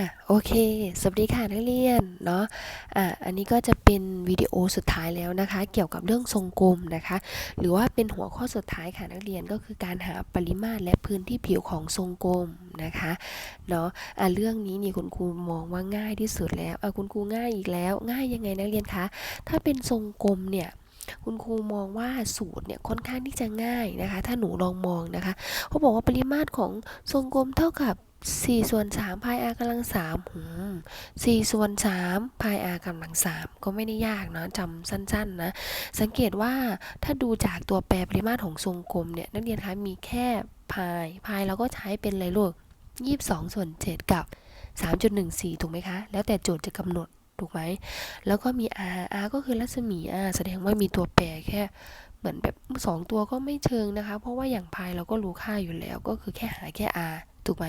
่ะโอเค สวัสดีค่ะนักเรียนเนาะอะอันนี้ก็จะเป็นวิดีโอสุดท้ายแล้วนะคะ เกี่ยวกับเรื่องทรงกลมนะคะ หรือว่าเป็นหัวข้อสุดท้ายค่ะนักเรียนก็คือการหาปริมาตรและพื้นที่ผิวของทรงกลมนะคะเนาะอะเรื่องนี้นี่คุณครูมองว่าง่ายที่สุดแล้วอะคุณครูง่ายอีกแล้ว ง่ายยังไงนักเรียนคะถ้าเป็นทรงกลมเนี่ยคุณครูมองว่าสูตรเนี่ยค่อนข้างที่จะง่ายนะคะ ถ้าหนูลองมองนะคะเขาบอกว่าปริมาตรของทรงกลมเท่ากับ 4ส่วน3พาย r กำลัง3หืม4ส่วน3พาย r กำลัง3ก็ไม่ได้ยากเนาะจำสั้นๆนะสังเกตว่าถ้าดูจากตัวแปรปริมาตรของทรงกลมเนี่ยนักเรียนคะมีแค่พายพายเราก็ใช้เป็นอะไรลูก22ส่วน7กับ3.14ถูกไหมคะ แล้วแต่โจทย์จะกำหนดถูกไหมแล้วก็มี r r ก็คือรัศมี r แสดงว่ามีตัวแปรแค่เหมือนแบบสองตัวก็ไม่เชิงนะคะ เพราะว่าอย่างพายเราก็รู้ค่าอยู่แล้วก็คือแค่หาแค่ r ถูกไหม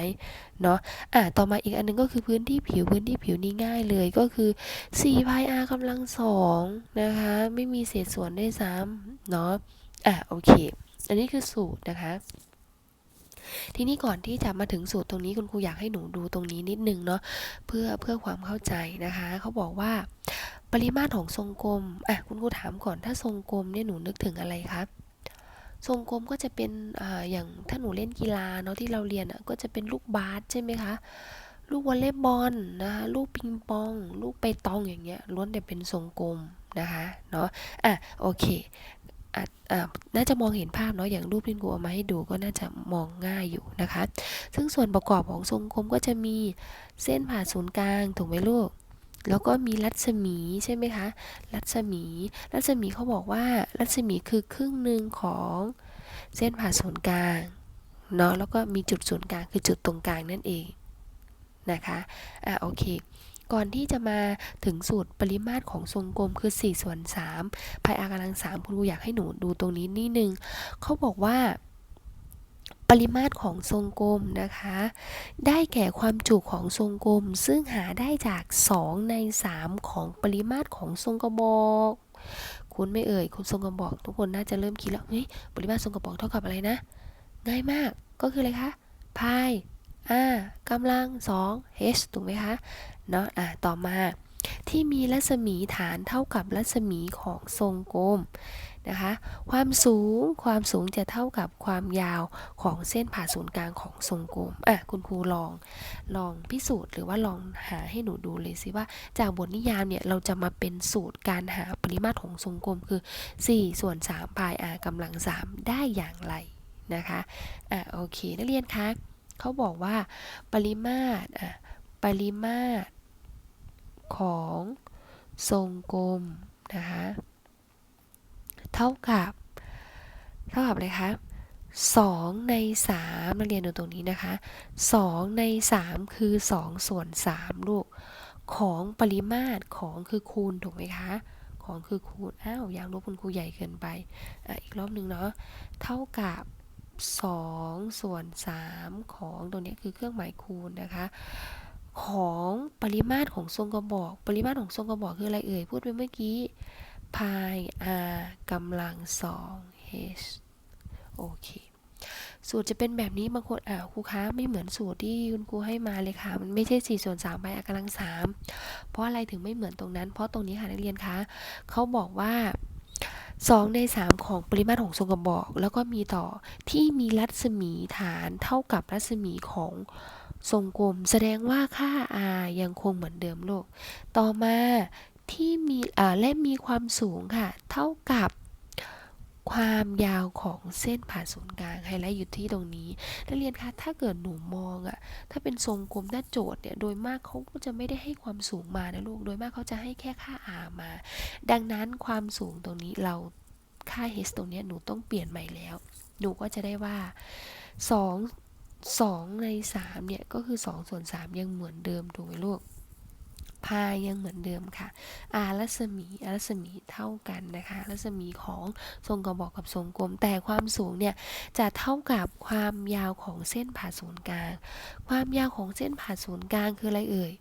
เนาะอะต่อมาอีกอันนึงก็คือพื้นที่ผิวพื้นที่ผิวนี่ง่ายเลยก็คือ4พาย r กำลังสองนะคะ ไม่มีเศษส่วนได้วยซ้ำเนาะอะโอเค อันนี้คือสูตรนะคะทีนี้ก่อนที่จะมาถึงสูตรตรงนี้คุณครูอยากให้หนูดูตรงนี้นิดนึงเนาะเพื่อเพื่อความเข้าใจนะคะ เขาบอกว่า ปริมาตรของทรงกลมอะคุณครูถามก่อนถ้าทรงกลมเนี่ยหนูนึกถึงอะไรครับ ทรงกลมก็จะเป็นออย่างถ้าหนูเล่นกีฬาเนาะที่เราเรียนก็จะเป็นลูกบาสใช่ไหมคะ ลูกวอลเลย์บอลนะคะลูกปิงปอง ลูกไปตองอย่างเงี้ยล้วนแต่เป็นทรงกลมนะคะเนาะอะโอเคอะอะน่าจะมองเห็นภาพเนาะอย่างรูปที่ครูเอามาให้ดูก็น่าจะมองง่ายอยู่นะคะ ซึ่งส่วนประกอบของทรงกลมก็จะมีเส้นผ่าศูนย์กลางถูกไหมลูก แล้วก็มีรัศมีใช่ไหมคะ รัศมี รัศมีเขาบอกว่า รัศมีคือครึ่งหนึ่งของเส้นผ่าศูนย์กลางเนาะแล้วก็มีจุดศูนย์กลางคือจุดตรงกลางนั่นเองนะคะ อะโอเค ก่อนที่จะมาถึงสูตรปริมาตรของทรงกลมคือ4ส่วน3พายอากำลัง3คุณครูอยากให้หนูดูตรงนี้นิดนึงเขาบอกว่า ปริมาตรของทรงกลมนะคะ ได้แก่ความจุของทรงกลม ซึ่งหาได้จาก 2 ใน 3 ของปริมาตรของทรงกระบอกคุณไม่เอ่ยคุณทรงกระบอก ทุกคนน่าจะเริ่มคิดแล้วเฮ้ยปริมาตรทรงกระบอกเท่ากับอะไรนะ ง่ายมากก็คืออะไรคะพาย r กำลัง 2 h ถูกไหมคะเนาะอะต่อมาที่มีรัศมีฐานเท่ากับรัศมีของทรงกลม นะคะ ความสูงความสูงจะเท่ากับความยาวของเส้นผ่าศูนย์กลางของทรงกลมอะคุณครูลองลองพิสูจน์หรือว่าลองหาให้หนูดูเลยสิว่า จากบทนิยามเนี่ยเราจะมาเป็นสูตรการหาปริมาตรของทรงกลมคือ 4 ส่วน3พาย r กำลัง 3 ได้อย่างไรนะคะอะโอเค นักเรียนคะเขาบอกว่าปริมาตรอะปริมาตรของทรงกลมนะคะ เท่ากับ เท่ากับอะไรคะ2ใน3นักเรียนดูตรงนี้นะคะ 2 ใน 3 คือ 2 ส่วน 3 ลูก ของปริมาตรของคือคูณถูกไหมคะ ของคือคูณ อ้าว ยางลบคุณครูใหญ่เกินไปอะอีกรอบหนึ่งเนาะ เท่ากับ 2 ส่วน 3 ของตรงนี้คือเครื่องหมายคูณนะคะ ของปริมาตรของทรงกระบอก ปริมาตรของทรงกระบอกคืออะไรเอ่ย พูดไปเมื่อกี้ พาย r กำลัง2 h โอเค สูตรจะเป็นแบบนี้บางคนอ่าครูคะไม่เหมือนสูตรที่คุณครูให้มาเลยค่ะ มันไม่ใช่4ส่วน3พาย r กำลัง 3 เพราะอะไรถึงไม่เหมือนตรงนั้น เพราะตรงนี้ค่ะนักเรียนคะเขาบอกว่า 2 ใน 3 ของปริมาตรของทรงกระบอก แล้วก็มีต่อที่มีรัศมีฐานเท่ากับรัศมีของทรงกลม แสดงว่าค่า r ยังคงเหมือนเดิมโลก ต่อมา ที่มีอ่าและมีความสูงค่ะ เท่ากับความยาวของเส้นผ่าศูนย์กลางไฮไลท์อยู่ที่ตรงนี้นักเรียนคะถ้าเกิดหนูมองอะถ้าเป็นทรงกลมหน้าโจทย์เนี่ยโดยมากเขาก็จะไม่ได้ให้ความสูงมานะลูกโดยมากเขาจะให้แค่ค่า r มา ดังนั้นความสูงตรงนี้เราค่า h ตรงนี้หนูต้องเปลี่ยนใหม่แล้ว หนูก็จะได้ว่า 2 2 ใน 3 เนี่ย ก็คือ 2 ส่วน 3 ยังเหมือนเดิมถูกไหมลูก พายยังเหมือนเดิมค่ะ r รัศมี r รัศมีเท่ากันนะคะรัศมีของทรงกระบอกกับทรงกลม แต่ความสูงเนี่ยจะเท่ากับความยาวของเส้นผ่าศูนย์กลาง ความยาวของเส้นผ่าศูนย์กลางคืออะไรเอ่ย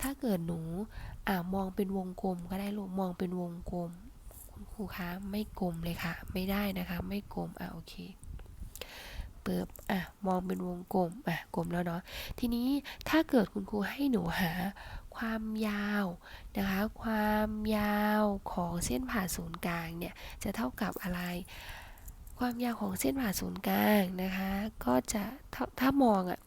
ถ้าเกิดหนูอ่ามองเป็นวงกลมก็ได้ลูกมองเป็นวงกลม คุณครูคะไม่กลมเลยค่ะ ไม่ได้นะคะ ไม่กลมอะโอเคเปิบอะ มองเป็นวงกลม อะ กลมแล้วเนาะ ทีนี้ถ้าเกิดคุณครูให้หนูหา ความยาวนะคะ ความยาวของเส้นผ่าศูนย์กลางเนี่ยจะเท่ากับอะไร ความยาวของเส้นผ่าศูนย์กลางนะคะ ก็จะถ้าถ้ามองอะ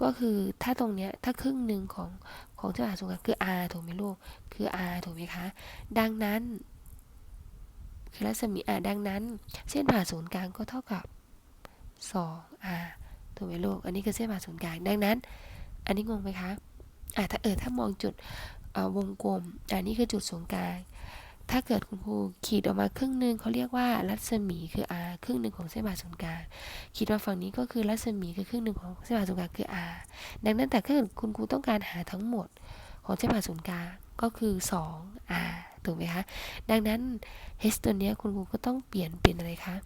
ก็คือถ้าตรงเนี้ยถ้าครึ่งหนึ่งของของเส้นผ่าศูนย์กลางคือ r ถูกไหมลูกคือ r ถูกไหมคะ ดังนั้น คือรัศมีอะดังนั้น เส้นผ่าศูนย์กลางก็เท่ากับ 2 r ถูกไหมลูกอันนี้คือเส้นผ่าศูนย์กลางดังนั้น อันนี้งงไหมคะ อะถ้าเออถ้ามองจุดวงกลมอันนี้คือจุดศูนย์กลาง ถ้าเกิดคุณครูขีดออกมาครึ่งหนึ่งเขาเรียกว่ารัศมีคือ r ครึ่งหนึ่งของเส้นผ่าศูนย์กลางขีดมาฝั่งนี้ก็คือรัศมีคือครึ่งหนึ่งของเส้นผ่าศูนย์กลางคือ r ดังนั้นแต่ถ้าเกิดคุณครูต้องการหาทั้งหมดของเส้นผ่าศูนย์กลางก็คือ 2 r ถูกไหมคะ ดังนั้น h ตัวนี้คุณครูก็ต้องเปลี่ยนเป็นอะไรคะ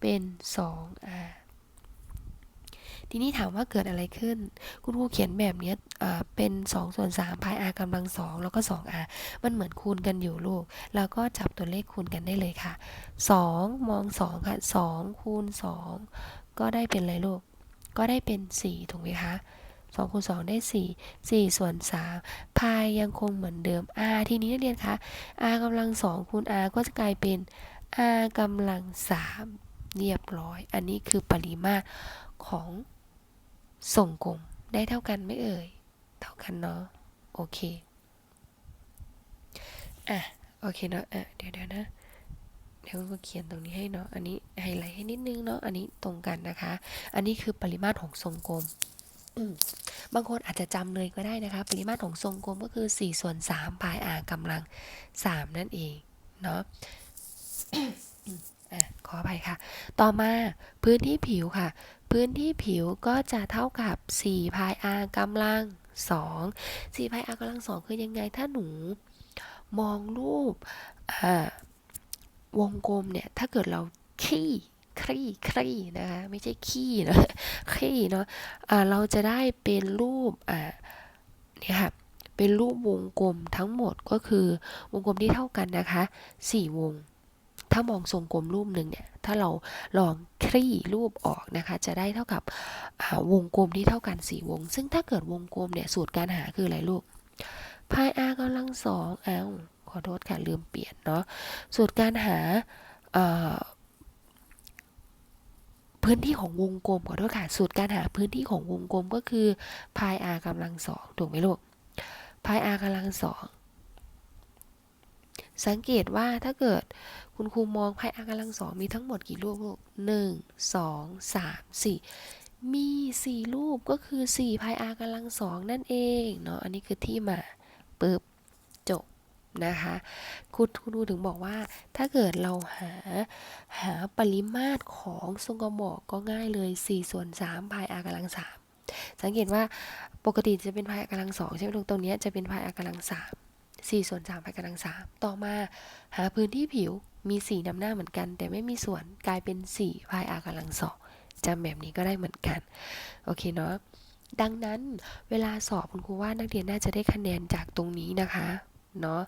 เป็น 2r ทีนี้ถามว่าเกิดอะไรขึ้น คุณครูเขียนแบบเนี้ยเอ่อเป็น2ส่วน3พาย r กำลัง2แล้วก็ 2r มันเหมือนคูณกันอยู่ลูก แล้วก็จับตัวเลขคูณกันได้เลยค่ะ 2 มอง 2 ค่ะ 2 คูณ 2 ก็ได้เป็นอะไรลูก ก็ได้เป็น 4 ถูกไหมคะ2คูณ2ได้ 4 4 ส่วน 3 พายยังคงเหมือนเดิม r ทีนี้นักเรียนคะ r กำลัง2คูณ r ก็จะกลายเป็น r กำลัง3เรียบร้อย อันนี้คือปริมาตรของ ส่งกลมได้เท่ากันไหมเอ่ย เท่ากันเนาะ โอเค อะ โอเคเนาะ อะ เดี๋ยวเดี๋ยวนะ เดี๋ยวก็เขียนตรงนี้ให้เนาะ อันนี้ไฮไลท์ให้นิดนึงเนาะ อันนี้ตรงกันนะคะ อันนี้คือปริมาตรของทรงกลมบางคนอาจจะจำเลยก็ได้นะคะ ปริมาตรของทรงกลมก็คือ 4 ส่วน3พาย r กำลัง 3 นั่นเอง เนาะ ขออภัยค่ะ ต่อมาพื้นที่ผิวค่ะ พื้นที่ผิวก็จะเท่ากับ4พาย r กำลัง2 4พาย r กำลัง 2 คือยังไงถ้าหนูมองรูปวงกลมเนี่ย ถ้าเกิดเราขี้คลี่คลี่นะคะไม่ใช่ขี้นะคลี่เนาะอ่าเราจะได้เป็นรูปอ่าเนี่ยค่ะเป็นรูปวงกลมทั้งหมดก็คือวงกลมที่เท่ากันนะคะ 4 วง ถ้ามองทรงกลมรูปหนึ่งเนี่ย ถ้าเราลองคลี่รูปออกนะคะ จะได้เท่ากับวงกลมที่เท่ากัน 4 วง ซึ่งถ้าเกิดวงกลมเนี่ย สูตรการหาคืออะไรลูกพาย r กำลังสองเอ้าขอโทษค่ะ ลืมเปลี่ยนเนาะ สูตรการหาพื้นที่ของวงกลมขอโทษค่ะ สูตรการหาพื้นที่ของวงกลมก็คือพาย r กำลังสองถูกไหมลูกพาย r กำลังสอง สังเกตว่าถ้าเกิดคุณครูมองพาย r กำลังสองมีทั้งหมดกี่รูปลูกหนึ่งสองสามสี่มีสี่รูปก็คือสี่พาย r กำลังสองนั่นเองเนาะอันนี้คือที่มาปึ๊บจบนะคะคุณครูถึงบอกว่าถ้าเกิดเราหาหาปริมาตรของทรงกระบอกก็ง่ายเลย4ส่วน3พาย r กำลัง3สังเกตว่าปกติจะเป็นพาย r กำลัง2ใช่ไหมลูกตรงนี้จะเป็นพาย r กำลัง3 4 ส่วน3พายกำลัง 3 ต่อมาหาพื้นที่ผิวมี 4นำหน้าเหมือนกัน แต่ไม่มีส่วนกลายเป็น4พาย r กำลังสองจำแบบนี้ก็ได้เหมือนกัน โอเคเนาะดังนั้นเวลาสอบคุณครูว่านักเรียนน่าจะได้คะแนนจากตรงนี้นะคะเนาะ